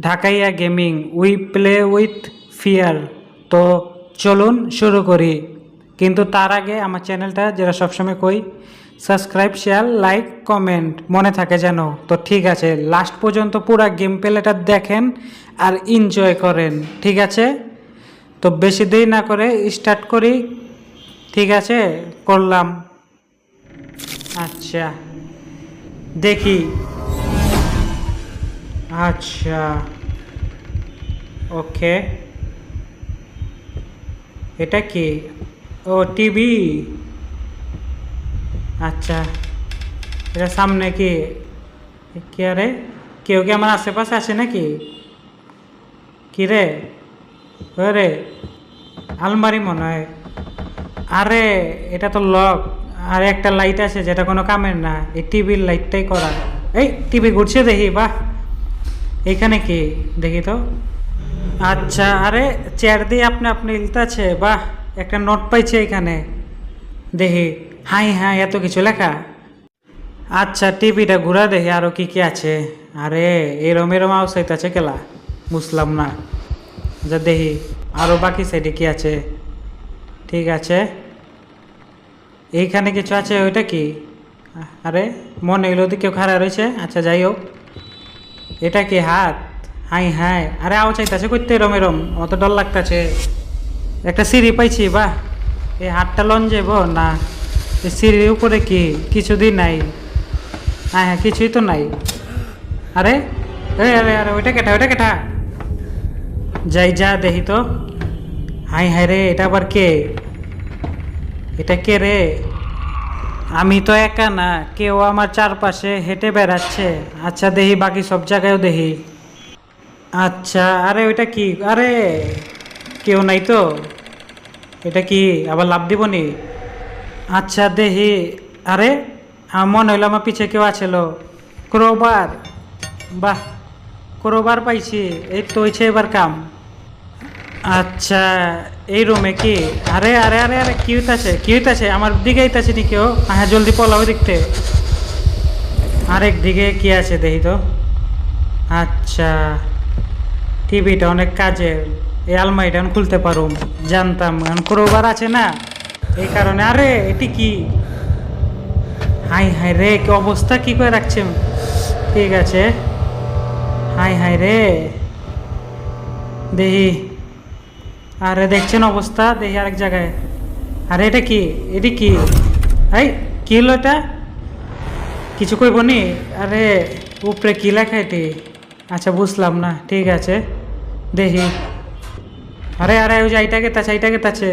Dhakaiya gaming we play with fear তো চলুন শুরু করি। কিন্তু তার আগে আমার চ্যানেলটা যেটা সবসময় কই, সাবস্ক্রাইব, শেয়ার, লাইক, কমেন্ট, মনে থাকে যেন। তো ঠিক আছে, লাস্ট পর্যন্ত পুরো গেম প্লেটা দেখেন আর এনজয় করেন, ঠিক আছে? তো বেশি দেরি না করে স্টার্ট করি, ঠিক আছে? করলাম। আচ্ছা দেখি। আচ্ছা। ওকে। এটা কি? ও, টিভি। আচ্ছা। এটা সামনে কি? কি আরে? কেউ কি আমার আশেপাশে আছে নাকি? কি রে? রে। আলমারি মনে হয়। আরে, এটা তো লক। আর, একটা লাইট আছে যেটা কোনো কামের না। এই টিভির লাইটটাই করা। এই, টিভি ঘুরছে দেখি, বাহ। এইখানে কি? দেখি তো। আচ্ছা আরে চেয়ার দিয়ে আপনি আপনি ইলতাছে, বাহ, একটা নোট পাইছে এখানে। দেখি, হাই হাই, এত কিছু লেখা? আচ্ছা টিভিটা ঘুরা দেখি আরও কি কি আছে। আরে, এরম এরম আউসাইট আছে কেলা? বুঝলাম না। যা দেখি আরও বাকি সাইডে কি আছে? ঠিক আছে। এইখানে কিছু আছে, ওইটা কি? আরে, মনে এগুলো তো কেউ খারাপ রয়েছে। আচ্ছা যাই হোক। এটা কি হাত? Hi hi. আরে, আও চাইতেছে করতে এরম এরম। অত ডর লাগতেছে। একটা সিঁড়ি পাইছি, বাহ। এই হাতটা লন যাব না। এই সিঁড়ির উপরে কি? কিছু কিছুদিন নাই। হ্যাঁ হ্যাঁ কিছুই তো নাই। আরে, এ আরে আরে, ওইটা কেটা ওইটা কেটা? যাই, যা, দেখি তো। হাই হাই রে, এটা আবার কে? এটা কে রে? আমি তো একা না, কেউ আমার চারপাশে হেঁটে বেড়াচ্ছে। আচ্ছা দেখি বাকি সব জায়গায়ও দেখি। আচ্ছা আরে ওইটা কি? আরে, কেউ নাই তো? এটা কি, আবার লাভ দিব নি? আচ্ছা দেহি আরে মনে হইল আমার পিছে কেউ আছিল। ক্রোবার। বাহ, ক্রোবার পাইছি। এই তো হয়েছে এবার কাম। আচ্ছা এই রুমে কি? আরে আরে আরে আরে কি হইতাছে কি হইতাছে আমার দিকে হইতাছে নি কেউ হ্যাঁ জলদি পলাও দেখতে আরেক দিকে কি আছে দেখি তো। আচ্ছা টিভিটা অনেক কাজের এই আলমারিটা আমি খুলতে পারুম, জানতাম। কারণ ক্রোবার আছে না, এই কারণে। আরে, এটি কি? হাই হাই রে, কি অবস্থা? কি করে রাখছেন ঠিক আছে। হাই হাই রে। দেখি আরে দেখছেন অবস্থা, দেখি আরেক জায়গায়। আরে এটা কি? এটি কি? এই, কি হলো এটা? কিছু কইব নি? আরে, উপরে কি লেখা এটি? আচ্ছা বুঝলাম না, ঠিক আছে। দেখি। আরে আরে, ওই যে এইটা গেতাছে এইটা গেতাছে।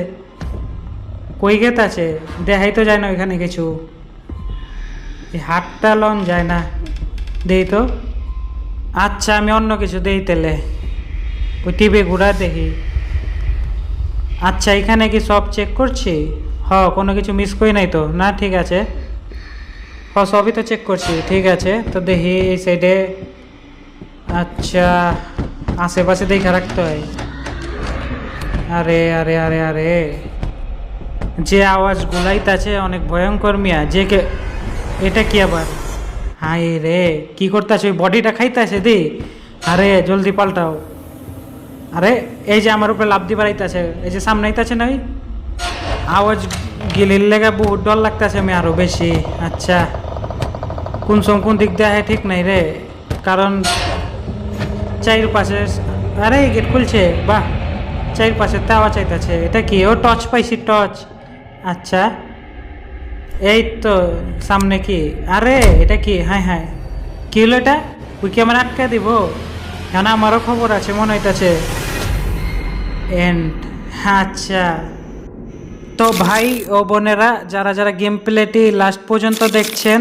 কই গেতাছে? দেখাই তো যায় না ওইখানে কিছু। এই হাতটা লন যায় না। দেই তো। আচ্ছা আমি অন্য কিছু দেই তেলে ওই টিভি ঘুরা দেখি। আচ্ছা এখানে কি সব চেক করছি? হ, কোনো কিছু মিস করি নাই তো? না, ঠিক আছে। হ, সবই তো চেক করছি, ঠিক আছে। তো দেখি এই সাইডে আচ্ছা আশেপাশে দেখা রাখতে হয়। আরে আরে আরে আরে। যে আওয়াজ গুলাইতাছে অনেক ভয়ঙ্কর মিয়া, যে কে, এটা কি আবার? হাই রে, কি করতেছে? ওই বডিটা খাইতেছে দি। আরে, জলদি পাল্টাও। আরে, এই যে আমার উপরে লাভ দিবার আইতাছে এই যে সামনে আইতাছে না ওই? আওয়াজ গিলির লেগে বহুত ডর লাগতেছে আমি আরও বেশি। আচ্ছা কোন সম কোন দিক দিয়ে ঠিক নাই রে? কারণ চাইর পাশে আরে গেট খুলছে, বাহ! চাইর পাশে আওয়াজ চাইতেছে, এটা কি? ও টর্চ পাইছি, টর্চ। আচ্ছা এই তো, সামনে কি? আরে, এটা কি? হ্যাঁ হ্যাঁ কি হলো এটা? ওই কি আমার আটকে দিব? কেন আমারও খবর আছে, মনে হইতাছে। এন্ড আচ্ছা তো ভাই ও বোনেরা, যারা যারা গেম প্লেটি লাস্ট পর্যন্ত দেখছেন,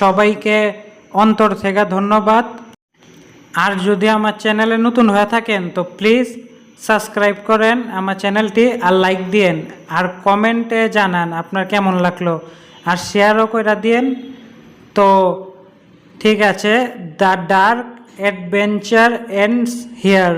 সবাইকে অন্তর থেকে ধন্যবাদ। আর যদি আমার চ্যানেলে নতুন হয়ে থাকেন, তো প্লিজ সাবস্ক্রাইব করেন আমার চ্যানেলটি আর লাইক দিয়েন। আর কমেন্টে জানান আপনার কেমন লাগল। আর শেয়ারও করে দিয়েন। তো ঠিক আছে, the dark adventure ends here.